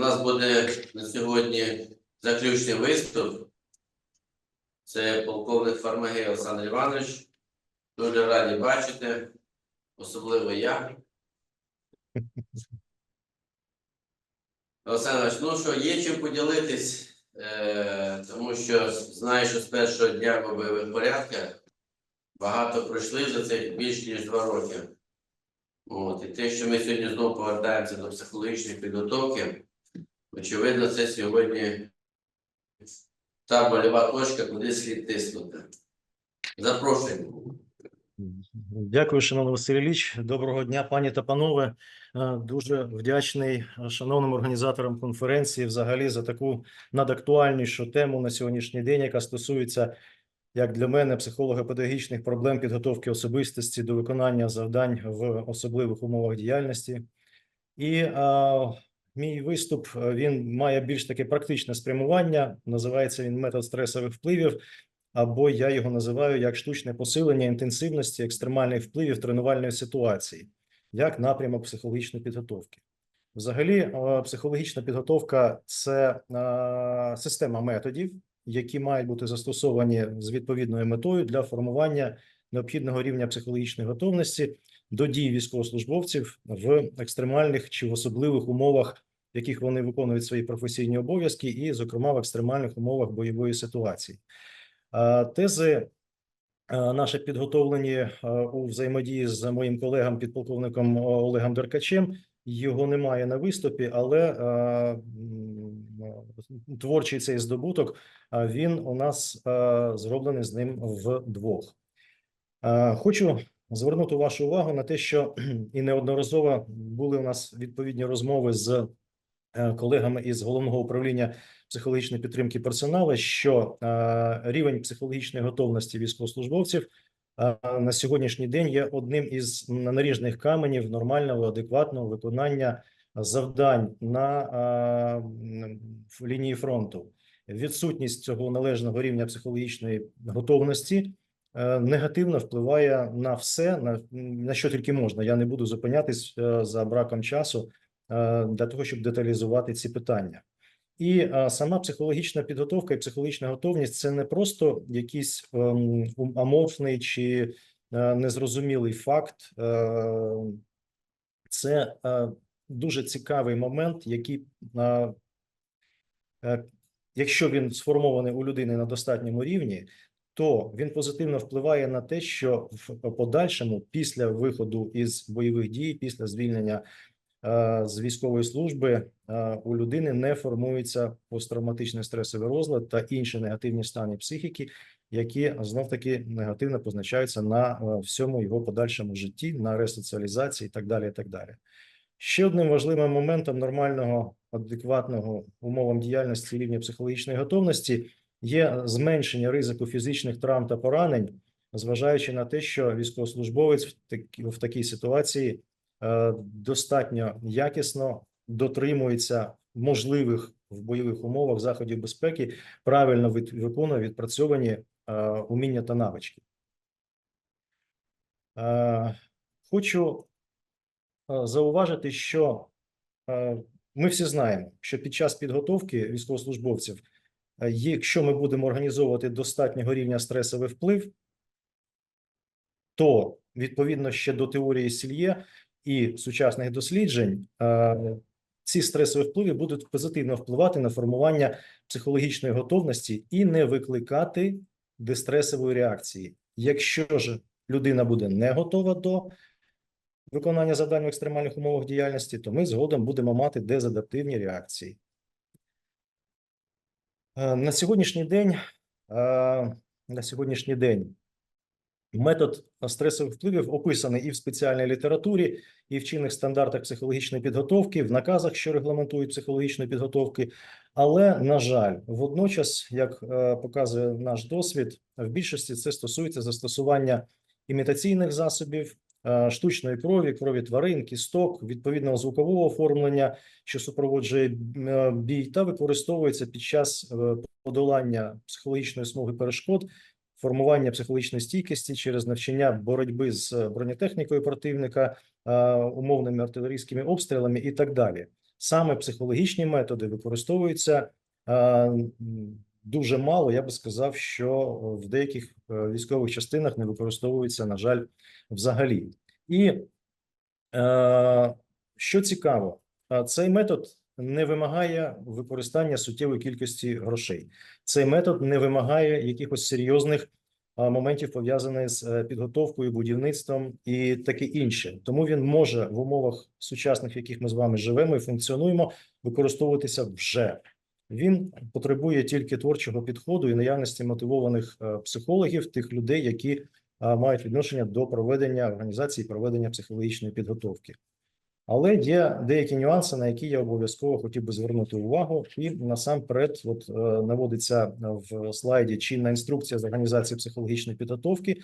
нас буде на сьогодні заключний виступ. Це полковник Фармагей Олександр Іванович. Дуже раді бачити, особливо я. Олександр Іванович, ну що, є чим поділитись, е, тому що знаю, що з першого дня в бойових порядках багато пройшли за цих більш ніж два роки. От, і те, що ми сьогодні знову повертаємося до психологічної підготовки, очевидно, це сьогодні та больова точка, куди слід тиснути. Запрошуємо. Дякую, шановний Василь Ілліч. Доброго дня, пані та панове. Е, Дуже вдячний шановним організаторам конференції взагалі за таку надактуальнішу тему на сьогоднішній день, яка стосується, як для мене, психолого-педагогічних проблем підготовки особистості до виконання завдань в особливих умовах діяльності. І е, мій виступ е, він має більш таке практичне спрямування. Називається він метод стресових впливів або я його називаю як штучне посилення інтенсивності екстремальних впливів тренувальної ситуації, як напрямок психологічної підготовки. Взагалі, е, психологічна підготовка це е, система методів, які мають бути застосовані з відповідною метою для формування необхідного рівня психологічної готовності до дій військовослужбовців в екстремальних чи в особливих умовах, в яких вони виконують свої професійні обов'язки, і, зокрема, в екстремальних умовах бойової ситуації. Тези наші підготовлені у взаємодії з моїм колегом, підполковником Олегом Деркачем. Його немає на виступі, але творчий цей здобуток він у нас зроблений з ним вдвох. Хочу звернути вашу увагу на те, що і неодноразово були у нас відповідні розмови з е, колегами із головного управління психологічної підтримки персоналу, що е, рівень психологічної готовності військовослужбовців е, на сьогоднішній день є одним із наріжних каменів нормального адекватного виконання завдань на в лінії фронту. Відсутність цього належного рівня психологічної готовності негативно впливає на все, на, на що тільки можна. Я не буду зупинятись е, за браком часу е, для того, щоб деталізувати ці питання. І е, сама психологічна підготовка і психологічна готовність це не просто якийсь ем, аморфний чи е, незрозумілий факт, е, це е, дуже цікавий момент, який, е, е, якщо він сформований у людини на достатньому рівні, то він позитивно впливає на те, що в подальшому, після виходу із бойових дій, після звільнення е, з військової служби, е, у людини не формується посттравматичний стресовий розлад та інші негативні стани психіки, які знов таки негативно позначаються на е, всьому його подальшому житті, на ресоціалізації і так далі. І так далі. Ще одним важливим моментом нормального, адекватного умовам діяльності рівня психологічної готовності є зменшення ризику фізичних травм та поранень, зважаючи на те, що військовослужбовець в, такі, в такій ситуації е, достатньо якісно дотримується можливих в бойових умовах заходів безпеки, правильно виконує відпрацьовані е, уміння та навички. Е, хочу зауважити, що ми всі знаємо, що під час підготовки військовослужбовців, якщо ми будемо організовувати достатнього рівня стресовий вплив, то відповідно ще до теорії Сільє і сучасних досліджень, е, ці стресові впливи будуть позитивно впливати на формування психологічної готовності і не викликати дистресової реакції. Якщо ж людина буде не готова до виконання завдань в екстремальних умовах діяльності, то ми згодом будемо мати дезадаптивні реакції. Е, На сьогоднішній день, е, на сьогоднішній день метод стресових впливів описаний і в спеціальній літературі, і в чинних стандартах психологічної підготовки, в наказах, що регламентують психологічну підготовки. Але, на жаль, водночас, як е, показує наш досвід, в більшості це стосується застосування імітаційних засобів, штучної крові, крові тварин, кісток, відповідного звукового оформлення, що супроводжує е, бій, та використовується під час е, подолання психологічної смуги перешкод, формування психологічної стійкості через навчання боротьби з бронетехнікою противника, е, умовними артилерійськими обстрілами і так далі. саме психологічні методи використовуються е, дуже мало. Я би сказав, що в деяких е, військових частинах не використовуються, на жаль, взагалі. І е, що цікаво, е, цей метод не вимагає використання суттєвої кількості грошей. Цей метод не вимагає якихось серйозних моментів пов'язаних з е, підготовкою, будівництвом і таке інше. Тому він може в умовах сучасних, в яких ми з вами живемо і функціонуємо, використовуватися вже. Він потребує тільки творчого підходу і наявності мотивованих е, психологів, тих людей, які мають відношення до проведення організації проведення психологічної підготовки. Але є деякі нюанси, на які я обов'язково хотів би звернути увагу, і насамперед, от е, наводиться в слайді чинна інструкція з організації психологічної підготовки,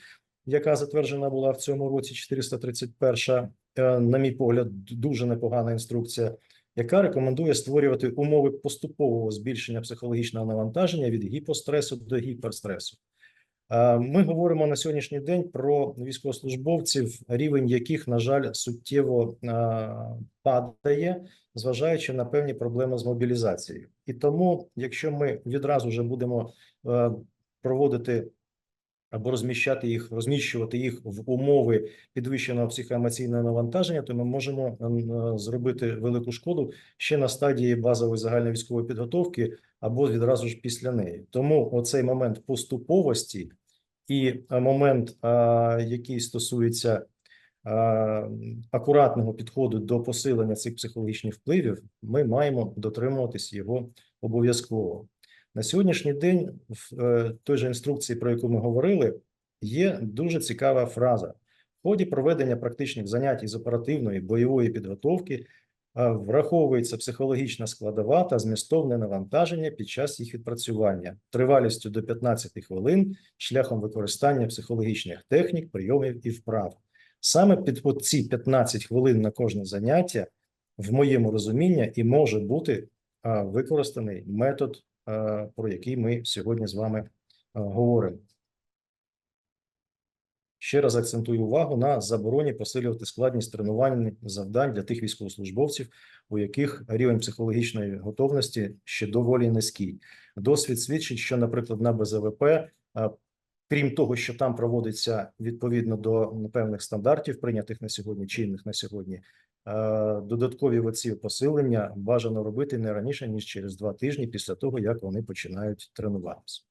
яка затверджена була в цьому році 431, е, на мій погляд, дуже непогана інструкція, яка рекомендує створювати умови поступового збільшення психологічного навантаження від гіпостресу до гіперстресу. Е, Ми говоримо на сьогоднішній день про військовослужбовців, рівень яких, на жаль, суттєво е, падає, зважаючи на певні проблеми з мобілізацією. І тому, якщо ми відразу вже будемо е, проводити або розміщати їх, розміщувати їх в умови підвищеного психоемоційного навантаження, то ми можемо е, зробити велику шкоду ще на стадії базової загальної військової підготовки або відразу ж після неї. Тому оцей момент поступовості і е, момент, який стосується акуратного підходу до посилення цих психологічних впливів, ми маємо дотримуватись його обов'язково. На сьогоднішній день в е, той же інструкції, про яку ми говорили, є дуже цікава фраза. В ході проведення практичних занять із оперативної бойової підготовки а, враховується психологічна складова та змістовне навантаження під час їх відпрацювання тривалістю до 15 хвилин шляхом використання психологічних технік, прийомів і вправ. Саме під ці 15 хвилин на кожне заняття, в моєму розумінні, і може бути а, використаний метод, про який ми сьогодні з вами говоримо. Ще раз акцентую увагу на забороні посилювати складність тренувальних завдань для тих військовослужбовців, у яких рівень психологічної готовності ще доволі низький. Досвід свідчить, що, наприклад, на БЗВП, крім того, що там проводиться відповідно до певних стандартів, прийнятих на сьогодні, чинних на сьогодні, додаткові оці посилення бажано робити не раніше ніж через два тижні після того, як вони починають тренуватися.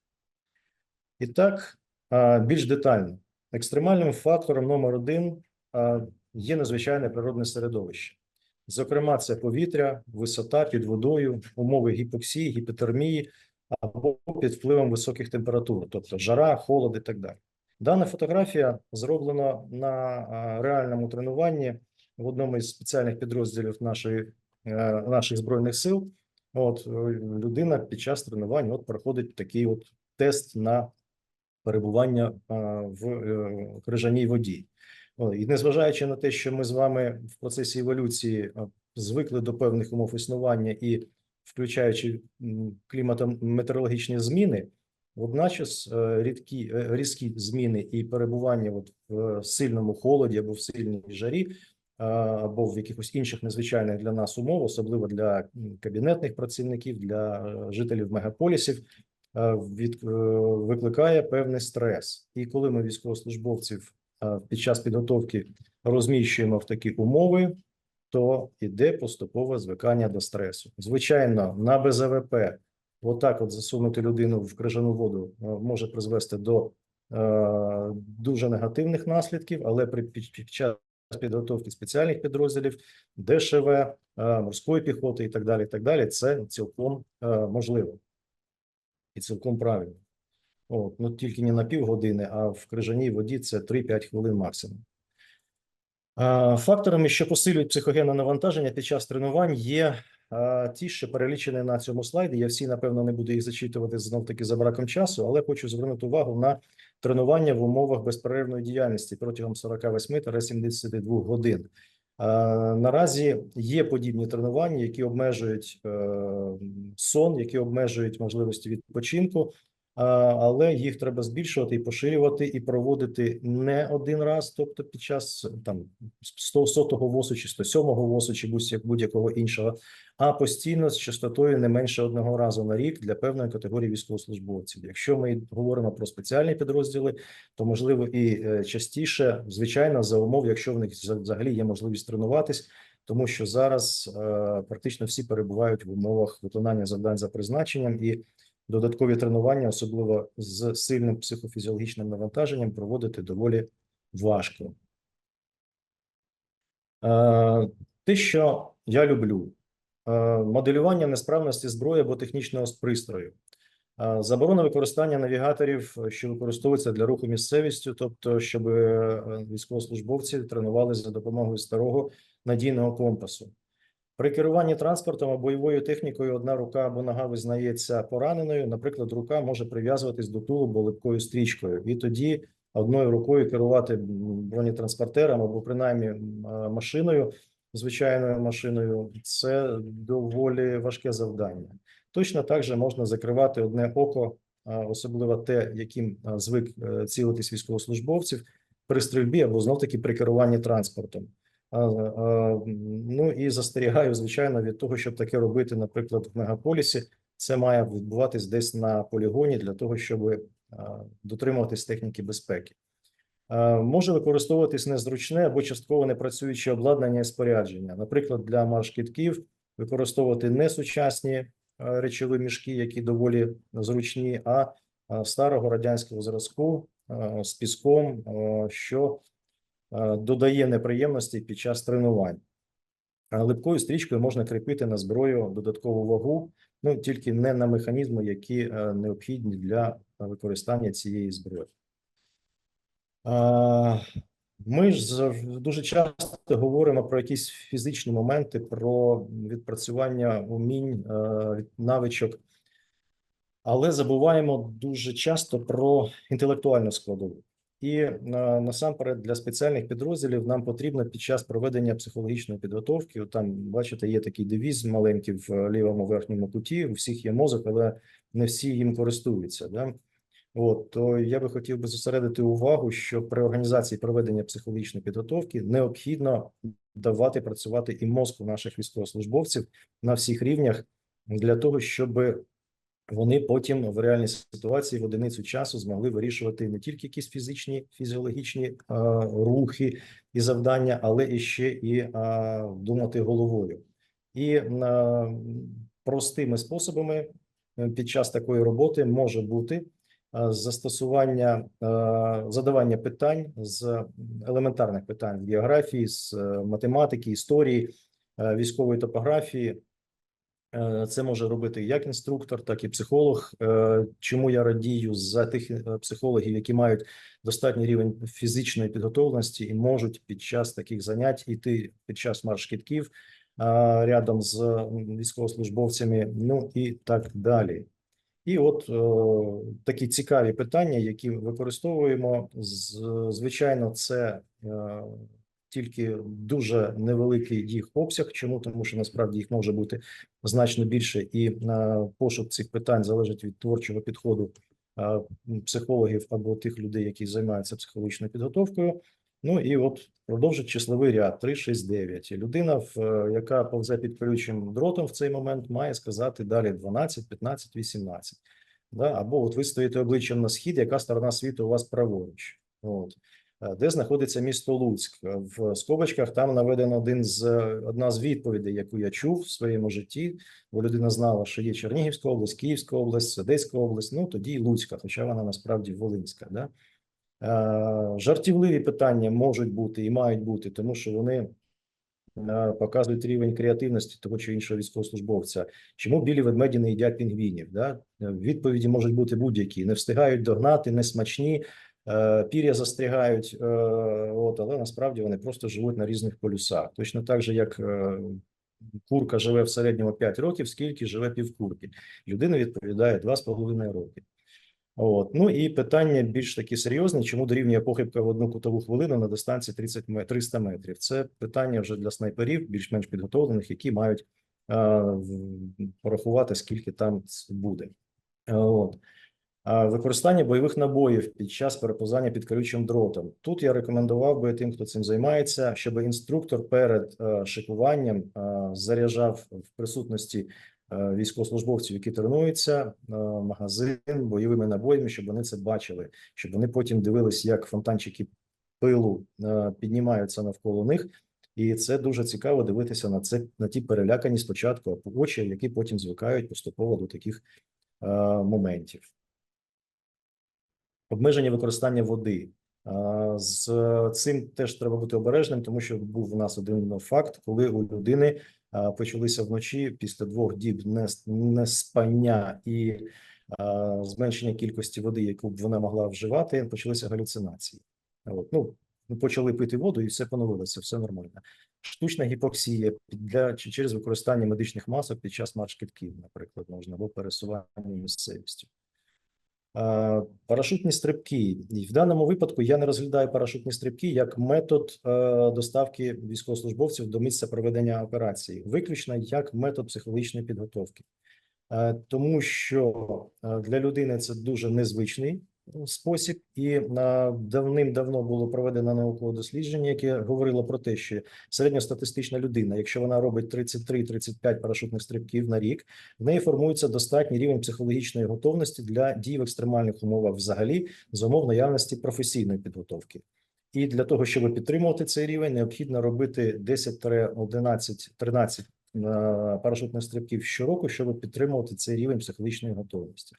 І так, більш детально. Екстремальним фактором номер один є надзвичайне природне середовище. Зокрема, це повітря, висота під водою, умови гіпоксії, гіпотермії або під впливом високих температур, тобто жара, холод і так далі. Дана фотографія зроблена на реальному тренуванні в одному із спеціальних підрозділів нашої, е, наших збройних сил. От е, людина під час тренувань от проходить такий от тест на перебування в е, крижаній воді. І незважаючи на те, що ми з вами в процесі еволюції звикли до певних умов існування і включаючи клімато-метеорологічні зміни, водночас рідкі різкі зміни і перебування от в сильному холоді або в сильній жарі, або в якихось інших незвичайних для нас умов, особливо для кабінетних працівників, для е, жителів мегаполісів, е, від, е, викликає певний стрес. І коли ми військовослужбовців під час підготовки розміщуємо в такі умови, то йде поступове звикання до стресу. Звичайно, на БЗВП отак от засунути людину в крижану воду може призвести до дуже негативних наслідків, але при під, під час підготовки спеціальних підрозділів, ДШВ, е, морської піхоти і так далі, і так далі, це цілком е, можливо і цілком правильно. От, ну тільки не на півгодини, а в крижаній воді це 3-5 хвилин максимум. Факторами, що посилюють психогенне навантаження під час тренувань, є ті, що перелічені на цьому слайді. Я всі, напевно, не буду їх зачитувати знов таки за браком часу, але хочу звернути увагу на тренування в умовах безперервної діяльності протягом 48-72 годин. Наразі є подібні тренування, які обмежують е, сон, які обмежують можливості відпочинку. Але їх треба збільшувати і поширювати, і проводити не один раз, тобто під час там 100 сотого ВОСу чи 107-го ВОСу, чи будь- будь-якого іншого, а постійно з частотою не менше одного разу на рік для певної категорії військовослужбовців. Якщо ми говоримо про спеціальні підрозділи, то можливо і е, частіше, звичайно, за умов, якщо в них вза- взагалі є можливість тренуватись, тому що зараз е, практично всі перебувають в умовах виконання завдань за призначенням і додаткові тренування, особливо з сильним психофізіологічним навантаженням, проводити доволі важко. Е, Те, що я люблю, е, моделювання несправності зброї або технічного пристрою. Е, Заборона використання навігаторів, що використовуються для руху місцевістю, тобто, щоб військовослужбовці тренувалися за допомогою старого надійного компасу. При керуванні транспортом або бойовою технікою одна рука або нога визнається пораненою. Наприклад, рука може прив'язуватись до тулуба липкою стрічкою, і тоді одною рукою керувати бронетранспортером або принаймні машиною, звичайною машиною, це доволі важке завдання. Точно так же можна закривати одне око, особливо те, яким звик е, цілитись військовослужбовців при стрільбі або знов таки при керуванні транспортом. Ну і застерігаю, звичайно, від того, щоб таке робити, наприклад, в мегаполісі. Це має відбуватись десь на полігоні для того, щоб дотримуватись техніки безпеки. Може використовуватись незручне або частково непрацююче обладнання і спорядження. Наприклад, для марш-китків використовувати не сучасні речові мішки, які доволі зручні, а старого радянського зразку з піском, що додає неприємності під час тренувань. Липкою стрічкою можна кріпити на зброю додаткову вагу, ну тільки не на механізми, які е, необхідні для е, використання цієї зброї. Ми ж дуже часто говоримо про якісь фізичні моменти, про відпрацювання умінь, е, навичок, але забуваємо дуже часто про інтелектуальну складову. І насамперед для спеціальних підрозділів нам потрібно під час проведення психологічної підготовки. Там бачите, є такий девіз маленький в е, лівому верхньому куті. У всіх є мозок, але не всі їм користуються. Да? От то я би хотів би зосередити увагу, що при організації проведення психологічної підготовки необхідно давати працювати і мозку наших військовослужбовців на всіх рівнях для того, щоб вони потім в реальній ситуації в одиницю часу змогли вирішувати не тільки якісь фізичні, фізіологічні е, рухи і завдання, але і ще і е, думати головою. І е, простими способами е, під час такої роботи може бути е, застосування е, задавання питань з елементарних питань з географії, з математики, історії, військової топографії. Е, Це може робити як інструктор, так і психолог. Е, Чому я радію за тих е, психологів, які мають достатній рівень фізичної підготовленості і можуть під час таких занять іти під час марш-китків а, рядом з військовослужбовцями, ну і так далі. І от е, такі цікаві питання, які використовуємо. Звичайно, це тільки дуже невеликий їх обсяг. Чому? Тому що насправді їх може бути значно більше, і е, пошук цих питань залежить від творчого підходу е, психологів або тих людей, які займаються психологічною підготовкою. Ну і от продовжить числовий ряд 3, 6, 9. І людина, е, яка повзе під колючим дротом в цей момент, має сказати далі 12, 15, 18. Да? Або от ви стоїте обличчям на схід, яка сторона світу у вас праворуч. От. Е, Де знаходиться місто Луцьк? В скобочках там наведено один з одна з відповідей, яку я чув в своєму житті, бо людина знала, що є Чернігівська область, Київська область, Одеська область, ну тоді і Луцька, хоча вона насправді Волинська. Да? Е, Жартівливі питання можуть бути і мають бути, тому що вони е, показують рівень креативності того чи іншого військовослужбовця. Чому білі ведмеді не їдять пінгвінів? Да? Е, Відповіді можуть бути будь-які: не встигають догнати, не смачні, е, пір'я застрягають, е, от, але насправді вони просто живуть на різних полюсах. Точно так же, як е, курка живе в середньому 5 років, скільки живе півкурки. Людина відповідає 2,5 роки. От. Ну і питання більш такі серйозні, чому дорівнює похибка в одну кутову хвилину на дистанції 30 мет- 300 метрів. Це питання вже для снайперів, більш-менш підготовлених, які мають е, порахувати, скільки там буде. Е, От. Використання бойових набоїв під час переповзання під колючим дротом. Тут я рекомендував би тим, хто цим займається, щоб інструктор перед е, шикуванням е, заряджав в присутності е, військовослужбовців, які тренуються, магазин бойовими набоями, щоб вони це бачили, щоб вони потім дивились, як фонтанчики пилу піднімаються навколо них. І це дуже цікаво дивитися на це на ті перелякані спочатку очі, які потім звикають поступово до таких моментів. Обмеження використання води. З цим теж треба бути обережним, тому що був у нас один факт, коли у людини почалися вночі після двох діб нес- неспання і зменшення кількості води, яку б вона могла вживати, почалися галюцинації. От, ну, почали пити воду, і все поновилося, все нормально. Штучна гіпоксія для через використання медичних масок під час марш-китків, наприклад, можна або пересування місцевістю. Е, Парашутні стрибки. В даному випадку я не розглядаю парашутні стрибки як метод е, доставки військовослужбовців до місця проведення операції, виключно як метод психологічної підготовки, Е, тому що для людини це дуже незвичний спосіб, і давним-давно було проведено наукове дослідження, яке говорило про те, що середньостатистична людина, якщо вона робить 33-35 парашутних стрибків на рік, в неї формується достатній рівень психологічної готовності для дій в екстремальних умовах взагалі за умов наявності професійної підготовки. І для того, щоб підтримувати цей рівень, необхідно робити 10-11, 13 е, парашутних стрибків щороку, щоб підтримувати цей рівень психологічної готовності.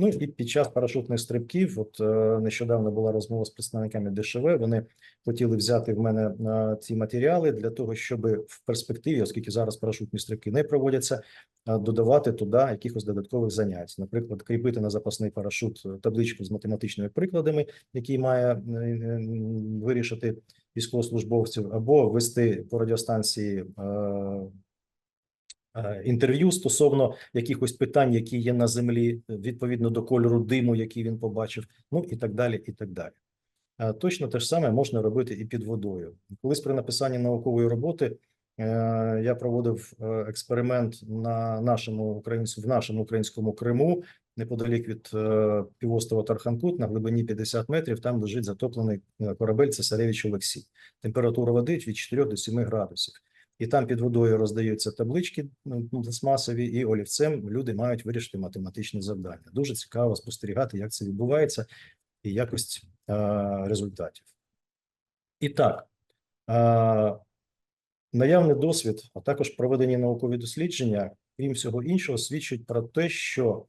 Ну і під час парашутних стрибків, от е, нещодавно була розмова з представниками ДШВ. Вони хотіли взяти в мене е, ці матеріали для того, щоб в перспективі, оскільки зараз парашутні стрибки не проводяться, а, додавати туди якихось додаткових занять, наприклад, кріпити на запасний парашут е, табличку з математичними прикладами, який має е, е, вирішити військовослужбовців, або вести по радіостанції е, е, інтерв'ю стосовно якихось питань, які є на землі, е, відповідно до кольору диму, який він побачив, ну і так далі, і так далі. Е, Точно те ж саме можна робити і під водою. Колись при написанні наукової роботи е, я проводив е, експеримент на нашому українському в нашому українському Криму, неподалік від е, півострова Тарханкут, на глибині 50 метрів. Там лежить затоплений е, корабель Цесаревич Олексій. Температура води від 4 до 7 градусів. І там під водою роздаються таблички ну, пластмасові, і олівцем люди мають вирішити математичне завдання. Дуже цікаво спостерігати, як це відбувається, і якість результатів. І так, наявний досвід, а також проведені наукові дослідження, крім всього іншого, свідчать про те, що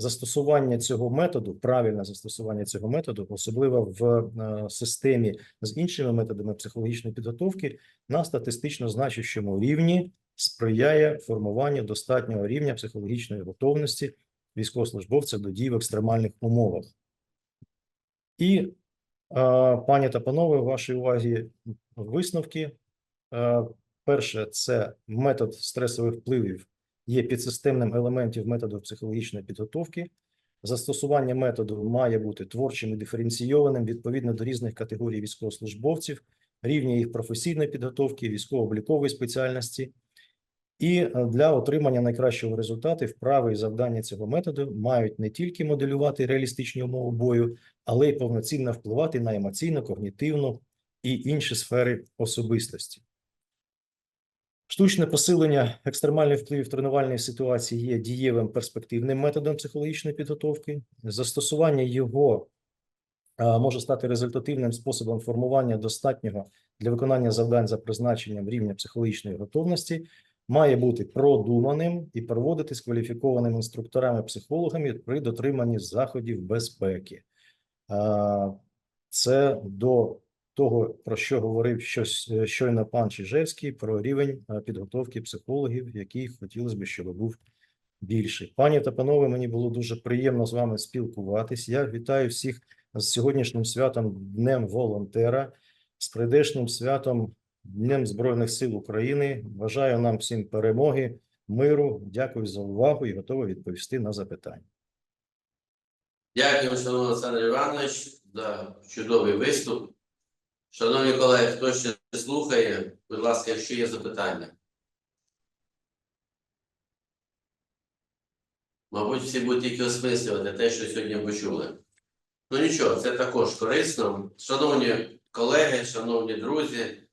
застосування цього методу, правильне застосування цього методу, особливо в е, системі з іншими методами психологічної підготовки, на статистично значущому рівні сприяє формуванню достатнього рівня психологічної готовності військовослужбовця до дій в екстремальних умовах. І, е, пані та панове, вашій увазі висновки. Е, Перше, це метод стресових впливів є підсистемним елементів методу психологічної підготовки. Застосування методу має бути творчим і диференційованим відповідно до різних категорій військовослужбовців, рівня їх професійної підготовки, військово-облікової спеціальності. І е, для отримання найкращого результату вправи і завдання цього методу мають не тільки моделювати реалістичні умови бою, але й повноцінно впливати на емоційну, когнітивну і інші сфери особистості. Штучне посилення екстремальних впливів тренувальної ситуації є дієвим перспективним методом психологічної підготовки. Застосування його може стати результативним способом формування достатнього для виконання завдань за призначенням рівня психологічної готовності, має бути продуманим і проводитись кваліфікованими інструкторами-психологами при дотриманні заходів безпеки. Це до того, про що говорив щось е, щойно пан Чижевський, про рівень е, підготовки психологів, який хотілося б, щоб був більший. Пані та панове, мені було дуже приємно з вами спілкуватись. Я вітаю всіх з сьогоднішнім святом Днем волонтера, з прийдешнім святом Днем Збройних сил України. Бажаю нам всім перемоги, миру. Дякую за увагу і готовий відповісти на запитання. Дякую, шановний Олександр Іванович, за чудовий виступ. Шановні колеги, хто ще слухає, будь ласка, якщо є запитання. Мабуть, всі будуть тільки осмислювати те, що сьогодні почули. Ну нічого, це також корисно. Шановні колеги, шановні друзі,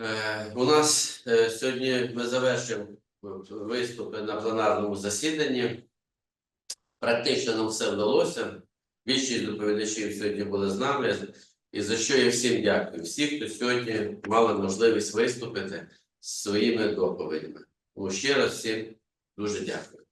е, у нас е, сьогодні ми завершимо виступи на пленарному засіданні. Практично нам все вдалося. Більшість доповідачів сьогодні були з нами, і за що я всім дякую. Всі, хто сьогодні мали можливість виступити з своїми доповідями. Тому ще раз всім дуже дякую.